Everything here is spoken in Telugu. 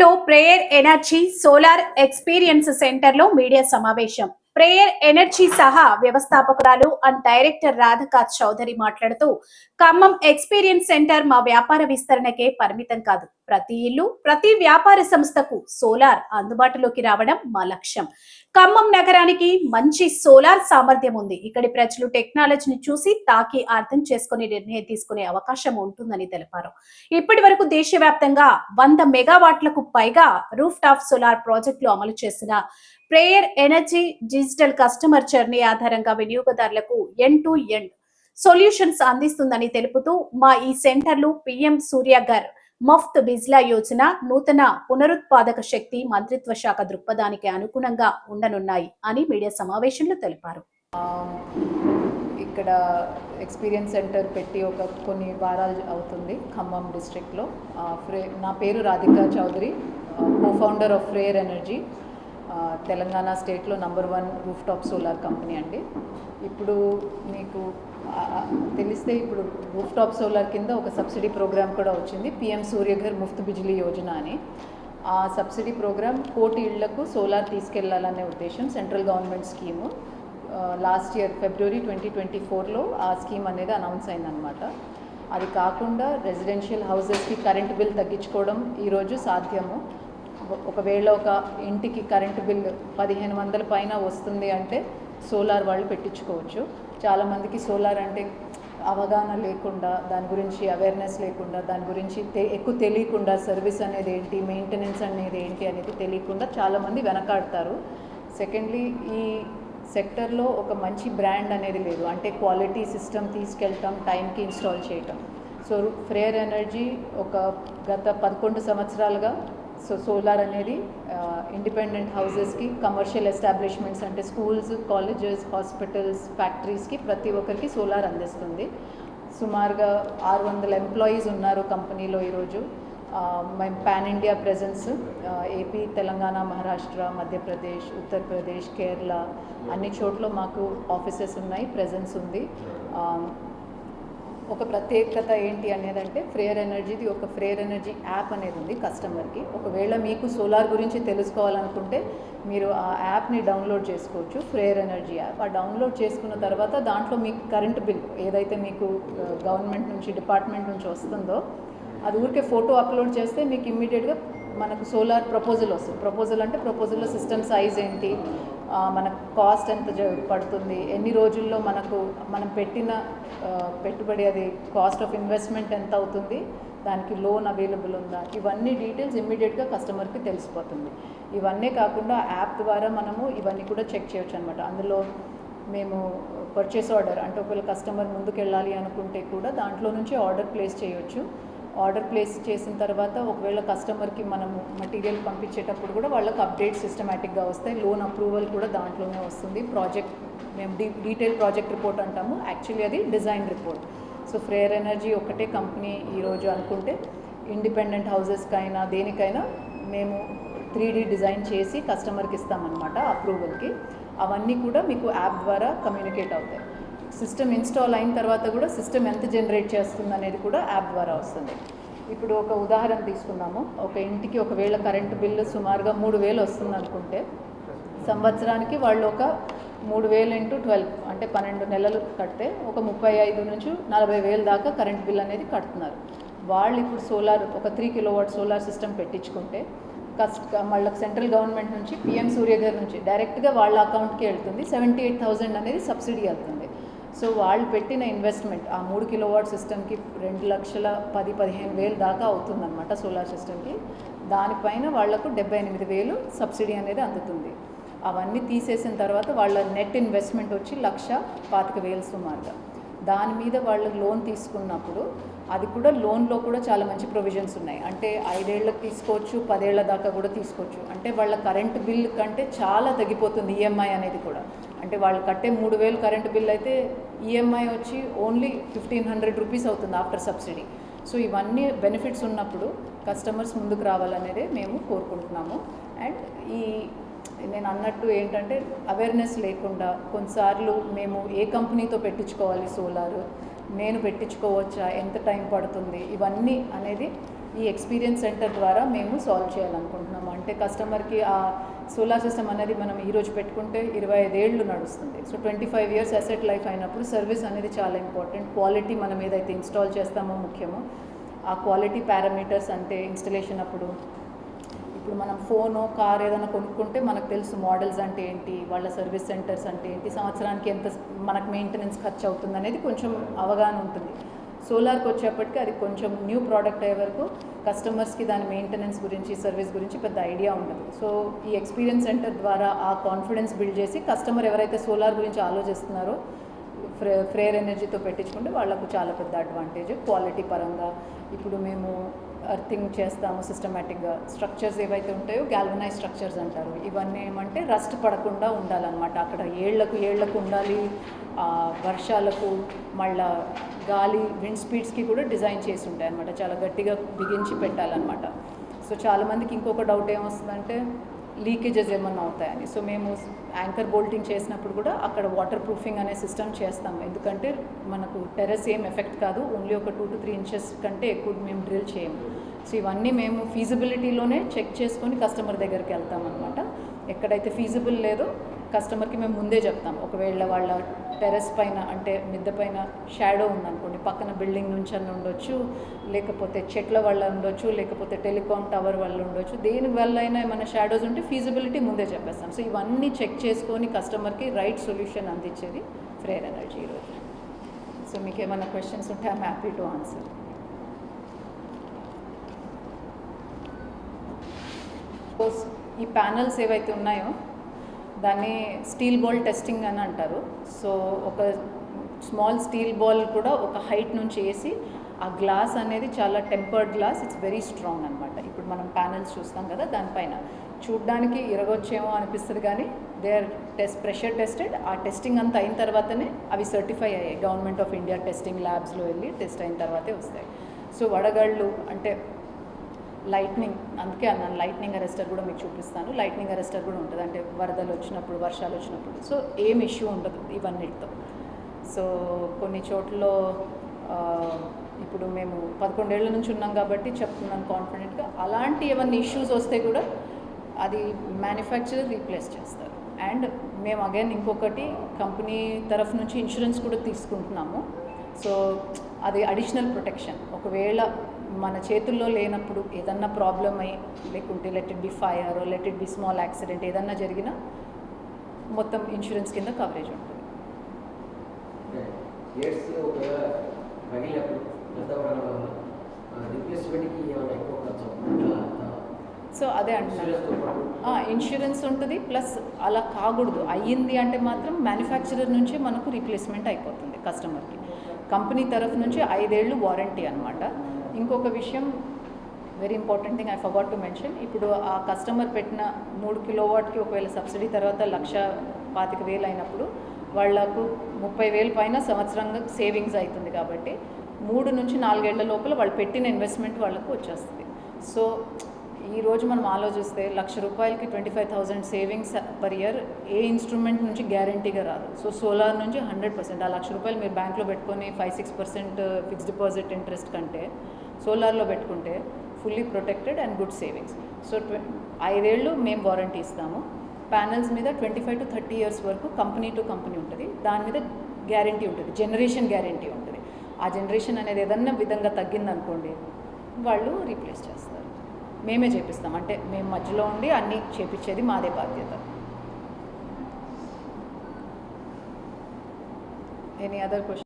లో ప్రేయర్ ఎనర్జీ సోలార్ ఎక్స్పీరియన్స్ సెంటర్లో మీడియా సమావేశం. ప్రేయర్ ఎనర్జీ సహా వ్యవస్థాపకురాలు అండ్ డైరెక్టర్ రాధికా చౌదరి మాట్లాడుతూ ఖమ్మం ఎక్స్పీరియన్స్ సెంటర్ మా వ్యాపార విస్తరణకే పరిమితం కాదు. ప్రతి ఇల్లు ప్రతి వ్యాపార సంస్థకు సోలార్ అందుబాటులోకి రావడం మా లక్ష్యం. ఖమ్మం నగరానికి మంచి సోలార్ సామర్థ్యం ఉంది. ఇక్కడి ప్రజలు టెక్నాలజీని చూసి తాకి అర్థం చేసుకుని నిర్ణయం తీసుకునే అవకాశం ఉంటుందని తెలిపారు. ఇప్పటి వరకు దేశవ్యాప్తంగా వంద మెగావాట్లకు పైగా రూఫ్ టాప్ సోలార్ ప్రాజెక్టులు అమలు చేసిన Freyr energy digital customer journey ఆధారంగా వినియోగదారులకు ఎండ్ టు ఎండ్ సొల్యూషన్స్ అందిస్తుందని తెలుపుతూ మా ఈ సెంటర్లు పిఎం సూర్యగర్ మఫ్త్ బిజ్లా యోజన నూతన పునరుత్పాదక శక్తి మంత్రిత్వ శాఖ దృక్పథానికి అనుగుణంగా ఉండనున్నాయి అని మీడియా సమావేశంలో తెలిపారు. ఇక్కడ ఎక్స్పీరియన్స్ సెంటర్ పెట్టి ఒక కొన్ని వారాలు అవుతుంది ఖమ్మం డిస్ట్రిక్ట్లో. ఫ్రే నా పేరు Radhika Chowdary cofounder of Freyr energy Telangana స్టేట్లో number one rooftop solar company అండి. ఇప్పుడు మీకు తెలిస్తే ఇప్పుడు రూఫ్ టాప్ సోలార్ కింద ఒక సబ్సిడీ ప్రోగ్రామ్ కూడా వచ్చింది. పిఎం సూర్యఘర్ ముఫ్త్ బిజిలీ యోజన అని. ఆ సబ్సిడీ ప్రోగ్రామ్ కోటి ఇళ్ళకు సోలార్ తీసుకెళ్ళాలనే ఉద్దేశం central government scheme last year February twenty twenty ఫోర్లో ఆ స్కీమ్ అనేది అనౌన్స్ అయిందనమాట అది కాకుండా రెసిడెన్షియల్ హౌసెస్కి కరెంట్ బిల్ తగ్గించుకోవడం ఈరోజు సాధ్యము. ఒకవేళ ఒక ఇంటికి కరెంటు బిల్ పదిహేను వందల పైన వస్తుంది అంటే సోలార్ వాళ్ళు పెట్టించుకోవచ్చు. చాలామందికి సోలార్ అంటే అవగాహన లేకుండా దాని గురించి అవేర్నెస్ లేకుండా దాని గురించి తె ఎక్కువ తెలియకుండా సర్వీస్ అనేది ఏంటి మెయింటెనెన్స్ అనేది ఏంటి అనేది తెలియకుండా చాలామంది వెనకాడతారు. సెకండ్లీ ఈ సెక్టర్లో ఒక మంచి బ్రాండ్ అనేది లేదు. అంటే క్వాలిటీ సిస్టమ్ తీసుకెళ్ళటం టైంకి ఇన్స్టాల్ చేయటం. సో ఫ్రేయర్ ఎనర్జీ ఒక గత పదకొండు సంవత్సరాలుగా సో సోలార్ అనేది ఇండిపెండెంట్ హౌసెస్కి కమర్షియల్ ఎస్టాబ్లిష్మెంట్స్ అంటే స్కూల్స్ కాలేజెస్ హాస్పిటల్స్ ఫ్యాక్టరీస్కి ప్రతి ఒక్కరికి సోలార్ అందిస్తుంది. సుమారుగా ఆరు వందల ఎంప్లాయీస్ ఉన్నారు కంపెనీలో ఈరోజు. మేము pan India presence AP Telangana Maharashtra Madhya Pradesh Uttar Pradesh Kerala అన్ని చోట్ల మాకు ఆఫీసెస్ ఉన్నాయి ప్రెజెన్స్ ఉంది. ఒక ప్రత్యేకత ఏంటి అనేదంటే ఫ్రేయర్ ఎనర్జీది ఒక ఫ్రేయర్ ఎనర్జీ యాప్ అనేది ఉంది కస్టమర్కి. ఒకవేళ మీకు సోలార్ గురించి తెలుసుకోవాలనుకుంటే మీరు ఆ యాప్ని డౌన్లోడ్ చేసుకోవచ్చు ఫ్రేయర్ ఎనర్జీ యాప్. ఆ డౌన్లోడ్ చేసుకున్న తర్వాత దాంట్లో మీకు కరెంట్ బిల్ ఏదైతే మీకు గవర్నమెంట్ నుంచి డిపార్ట్మెంట్ నుంచి వస్తుందో అది ఊరికే ఫోటో అప్లోడ్ చేస్తే మీకు ఇమ్మీడియట్గా మనకు సోలార్ ప్రపోజల్ వస్తుంది. ప్రపోజల్ అంటే ప్రపోజల్లో సిస్టమ్ సైజ్ ఏంటి మనకు మన కాస్ట్ ఎంత జ- పడుతుంది? ఎన్ని రోజుల్లో మనకు మనం పెట్టిన పెట్టుబడి అది కాస్ట్ ఆఫ్ ఇన్వెస్ట్మెంట్ ఎంత అవుతుంది? దానికి లోన్ అవైలబుల్ ఉందా? ఇవన్నీ డీటెయిల్స్ ఇమ్మీడియట్గా కస్టమర్కి తెలిసిపోతుంది. ఇవన్నీ కాకుండా యాప్ ద్వారా మనము ఇవన్నీ కూడా చెక్ చేయొచ్చు అనమాట అందులో మేము పర్చేస్ ఆర్డర్ అంటే ఒకవేళ కస్టమర్ ముందుకు వెళ్ళాలి అనుకుంటే కూడా దాంట్లో నుంచి ఆర్డర్ ప్లేస్ చేయొచ్చు. ఆర్డర్ ప్లేస్ చేసిన తర్వాత ఒకవేళ కస్టమర్కి మనము మటీరియల్ పంపించేటప్పుడు కూడా వాళ్ళకి అప్డేట్ సిస్టమేటిక్గా వస్తాయి. లోన్ అప్రూవల్ కూడా దాంట్లోనే వస్తుంది. ప్రాజెక్ట్ మేము డీ డీటెయిల్ ప్రాజెక్ట్ రిపోర్ట్ అంటాము. యాక్చువల్లీ అది design report so Freyr energy ఒకటే కంపెనీ ఈరోజు అనుకుంటే ఇండిపెండెంట్ హౌజెస్కైనా దేనికైనా మేము త్రీ డిజైన్ చేసి కస్టమర్కి ఇస్తామన్నమాట అప్రూవల్కి అవన్నీ కూడా మీకు యాప్ ద్వారా కమ్యూనికేట్ అవుతాయి. సిస్టమ్ ఇన్స్టాల్ అయిన తర్వాత కూడా సిస్టమ్ ఎంత జనరేట్ చేస్తుంది అనేది కూడా యాప్ ద్వారా వస్తుంది. ఇప్పుడు ఒక ఉదాహరణ తీసుకున్నాము ఒక ఇంటికి ఒకవేళ కరెంటు బిల్లు సుమారుగా మూడు వేలు వస్తుంది అనుకుంటే సంవత్సరానికి వాళ్ళు ఒక మూడు వేలు ఇంటూ ట్వెల్వ్ అంటే పన్నెండు నెలలు కడితే ఒక ముప్పై ఐదు నుంచి నలభై వేలు దాకా కరెంట్ బిల్ అనేది కడుతున్నారు. వాళ్ళు ఇప్పుడు సోలార్ ఒక త్రీ కిలోవాట్ సోలార్ సిస్టమ్ పెట్టించుకుంటే కస్ట్ వాళ్ళకి సెంట్రల్ గవర్నమెంట్ నుంచి పిఎం సూర్య గారి నుంచి డైరెక్ట్గా వాళ్ళ అకౌంట్కి వెళ్తుంది. సెవెంటీ ఎయిట్ థౌజండ్ అనేది సబ్సిడీ వెళ్తుంది. సో వాళ్ళు పెట్టిన ఇన్వెస్ట్మెంట్ ఆ మూడు కిలోవాట్ సిస్టమ్కి రెండు లక్షల పది పదిహేను వేలు దాకా అవుతుందన్నమాట సోలార్ సిస్టమ్కి దానిపైన వాళ్ళకు డెబ్బై ఎనిమిది వేలు సబ్సిడీ అనేది అందుతుంది. అవన్నీ తీసేసిన తర్వాత వాళ్ళ నెట్ ఇన్వెస్ట్మెంట్ వచ్చి లక్ష పాతిక వేలు సుమారుగా. దాని మీద వాళ్ళు లోన్ తీసుకున్నప్పుడు అది కూడా లోన్లో కూడా చాలా మంచి ప్రొవిజన్స్ ఉన్నాయి. అంటే ఐదేళ్ళకు తీసుకోవచ్చు పదేళ్ళ దాకా కూడా తీసుకోవచ్చు. అంటే వాళ్ళ కరెంట్ బిల్ కంటే చాలా తగ్గిపోతుంది ఈఎంఐ అనేది కూడా. అంటే వాళ్ళు కట్టే మూడు వేలు కరెంట్ బిల్ అయితే ఈఎంఐ వచ్చి ఓన్లీ ఫిఫ్టీన్ హండ్రెడ్ రూపీస్ అవుతుంది ఆఫ్టర్ సబ్సిడీ. సో ఇవన్నీ బెనిఫిట్స్ ఉన్నప్పుడు కస్టమర్స్ ముందుకు రావాలనేదే మేము కోరుకుంటున్నాము. అండ్ ఈ నేను అన్నట్టు ఏంటంటే అవేర్నెస్ లేకుండా కొన్నిసార్లు మేము ఏ కంపెనీతో పెట్టించుకోవాలి సోలార్? నేను పెట్టించుకోవచ్చా? ఎంత టైం పడుతుంది? ఇవన్నీ అనేది ఈ ఎక్స్పీరియన్స్ సెంటర్ ద్వారా మేము సాల్వ్ చేయాలనుకుంటున్నాము. అంటే కస్టమర్కి ఆ సోలార్ సిస్టమ్ అనేది మనం ఈరోజు పెట్టుకుంటే ఇరవై ఐదేళ్ళు నడుస్తుంది. So twenty five years asset life అయినప్పుడు సర్వీస్ అనేది చాలా ఇంపార్టెంట్ క్వాలిటీ మనం ఏదైతే ఇన్స్టాల్ చేస్తామో ముఖ్యమో ఆ క్వాలిటీ పారామీటర్స్ అంటే ఇన్స్టలేషన్ అప్పుడు ఇప్పుడు మనం ఫోను కార్ ఏదైనా కొనుక్కుంటే మనకు తెలుసు మోడల్స్ అంటే ఏంటి వాళ్ళ సర్వీస్ సెంటర్స్ అంటే ఏంటి సంవత్సరానికి ఎంత మనకు మెయింటెనెన్స్ ఖర్చు అవుతుంది అనేది కొంచెం అవగాహన ఉంటుంది. సోలార్కి వచ్చేప్పటికి అది కొంచెం న్యూ ప్రోడక్ట్ అయ్యే వరకు కస్టమర్స్కి దాని మెయింటెనెన్స్ గురించి సర్వీస్ గురించి పెద్ద ఐడియా ఉండదు. సో ఈ ఎక్స్పీరియన్స్ సెంటర్ ద్వారా ఆ కాన్ఫిడెన్స్ బిల్డ్ చేసి కస్టమర్ ఎవరైతే సోలార్ గురించి ఆలోచిస్తున్నారో ఫ్రే ఫ్రేర్ ఎనర్జీతో పెట్టించుకుంటే వాళ్ళకు చాలా పెద్ద అడ్వాంటేజ్ క్వాలిటీ పరంగా ఇప్పుడు మేము అర్థింగ్ చేస్తాము సిస్టమేటిక్గా స్ట్రక్చర్స్ ఏవైతే ఉంటాయో గ్యాల్వనైజ్ స్ట్రక్చర్స్ అంటారు. ఇవన్నీ ఏమంటే రస్ట్ పడకుండా ఉండాలన్నమాట. అక్కడ ఏళ్ళకు ఏళ్ళకు ఉండాలి. వర్షాలకు మళ్ళా గాలి విండ్ స్పీడ్స్కి కూడా డిజైన్ చేసి ఉంటాయి అనమాట చాలా గట్టిగా బిగించి పెట్టాలన్నమాట. సో చాలామందికి ఇంకొక డౌట్ ఏమొస్తుందంటే లీకేజెస్ ఏమన్నా అవుతాయని. సో మేము యాంకర్ బోల్టింగ్ చేసినప్పుడు కూడా అక్కడ వాటర్ ప్రూఫింగ్ అనే సిస్టమ్ చేస్తాం. ఎందుకంటే మనకు టెరస్ ఏం ఎఫెక్ట్ కాదు. ఓన్లీ ఒక టూ టు త్రీ ఇంచెస్ కంటే ఎక్కువ మేము డ్రిల్ చేయము సో ఇవన్నీ మేము ఫీజిబిలిటీలోనే చెక్ చేసుకొని కస్టమర్ దగ్గరికి వెళ్తాం అనమాట ఎక్కడైతే ఫీజిబుల్ లేదో కస్టమర్కి మేము ముందే చెప్తాం. ఒకవేళ వాళ్ళ టెర్రస్ పైన అంటే మిద్దె పైన షాడో ఉందనుకోండి పక్కన బిల్డింగ్ నుంచి అన్న ఉండొచ్చు లేకపోతే చెట్ల వల్ల ఉండొచ్చు లేకపోతే టెలికాం టవర్ వల్ల ఉండొచ్చు దేని వల్ల అయినా ఏమైనా షాడోస్ ఉంటే ఫీజిబిలిటీ ముందే చెప్పేస్తాం. సో ఇవన్నీ చెక్ చేసుకొని కస్టమర్కి రైట్ సొల్యూషన్ అందించేది ఫ్రేర్ ఎనర్జీ ఈరోజు సో మీకు ఏమైనా క్వశ్చన్స్ ఉంటే ఐమ్ హ్యాపీ టు ఆన్సర్. ఈ ప్యానల్స్ ఏవైతే ఉన్నాయో దాన్ని స్టీల్ బాల్ టెస్టింగ్ అని అంటారు. సో ఒక స్మాల్ స్టీల్ బాల్ కూడా ఒక హైట్ నుంచి వేసి ఆ గ్లాస్ అనేది చాలా tempered glass it's very strong అనమాట ఇప్పుడు మనం ప్యానల్స్ చూస్తాం కదా దానిపైన. చూడ్డానికి ఇరగొచ్చేమో అనిపిస్తుంది కానీ they are test pressure tested. ఆ టెస్టింగ్ అంతా అయిన తర్వాతనే అవి సర్టిఫై అయ్యాయి. గవర్నమెంట్ ఆఫ్ ఇండియా టెస్టింగ్ ల్యాబ్స్లో వెళ్ళి టెస్ట్ అయిన తర్వాతే వస్తాయి. సో వడగళ్ళు అంటే లైట్నింగ్ అందుకే అన్నాను లైట్నింగ్ అరెస్టర్ కూడా మీకు చూపిస్తాను. లైట్నింగ్ అరెస్టర్ కూడా ఉంటుంది. అంటే వరదలు వచ్చినప్పుడు వర్షాలు వచ్చినప్పుడు. సో ఏం ఇష్యూ ఉండదు ఇవన్నిటితో. సో కొన్ని చోట్ల ఇప్పుడు మేము పదకొండేళ్ళ నుంచి ఉన్నాం కాబట్టి చెప్తున్నాను కాన్ఫిడెంట్గా అలాంటి ఏమన్నా ఇష్యూస్ వస్తే కూడా అది మ్యానుఫ్యాక్చరర్ రీప్లేస్ చేస్తారు. అండ్ మేము అగైన్ ఇంకొకటి కంపెనీ తరఫు నుంచి ఇన్సూరెన్స్ కూడా తీసుకుంటున్నాము. సో అది అడిషనల్ ప్రొటెక్షన్ ఒకవేళ మన చేతుల్లో లేనప్పుడు ఏదన్నా ప్రాబ్లం అయ్యి లేకుంటే let it be fire let it be small accident ఏదన్నా జరిగినా మొత్తం ఇన్సూరెన్స్ కింద కవరేజ్ ఉంటుంది? సో అదే అంటున్నాను ఆ, ఇన్సూరెన్స్ ఉంటుంది ప్లస్ అలా కాకూడదు. అయ్యింది అంటే మాత్రం మ్యానుఫ్యాక్చరర్ నుంచే మనకు రీప్లేస్మెంట్ అయిపోతుంది కస్టమర్కి కంపెనీ తరఫు నుంచి ఐదేళ్ళు వారంటీ అనమాట ఇంకొక విషయం very important thing I forgot to mention ఇప్పుడు ఆ కస్టమర్ పెట్టిన మూడు కిలోవాట్కి ఒకవేళ సబ్సిడీ తర్వాత లక్ష పాతిక వేలు అయినప్పుడు వాళ్ళకు ముప్పై వేలు పైన సంవత్సరంగా సేవింగ్స్ అవుతుంది కాబట్టి మూడు నుంచి నాలుగేళ్ళ లోపల వాళ్ళు పెట్టిన ఇన్వెస్ట్మెంట్ వాళ్ళకు వచ్చేస్తుంది. సో ఈ రోజు మనం ఆలోచిస్తే లక్ష రూపాయలకి twenty five thousand savings per year ఏ ఇన్స్ట్రుమెంట్ నుంచి గ్యారంటీగా రాదు. సో సోలార్ నుంచి హండ్రెడ్ పర్సెంట్ ఆ లక్ష రూపాయలు మీరు బ్యాంక్లో పెట్టుకొని five six percent fix deposit interest కంటే సోలార్లో పెట్టుకుంటే fully protected and good savings. So ట్వ ఐదేళ్ళు మేము వారంటీ ఇస్తాము. ప్యానల్స్ మీద twenty five to thirty years వరకు కంపెనీ టు కంపెనీ ఉంటుంది. దాని మీద గ్యారంటీ ఉంటుంది. జనరేషన్ గ్యారంటీ ఉంటుంది. ఆ జనరేషన్ అనేది ఏదన్నా విధంగా తగ్గిందనుకోండి వాళ్ళు రీప్లేస్ చేస్తారు. మేమే చేపిస్తాం. అంటే మేము మధ్యలో ఉండి అన్నీ చేపించేది మాదే బాధ్యత. Any other question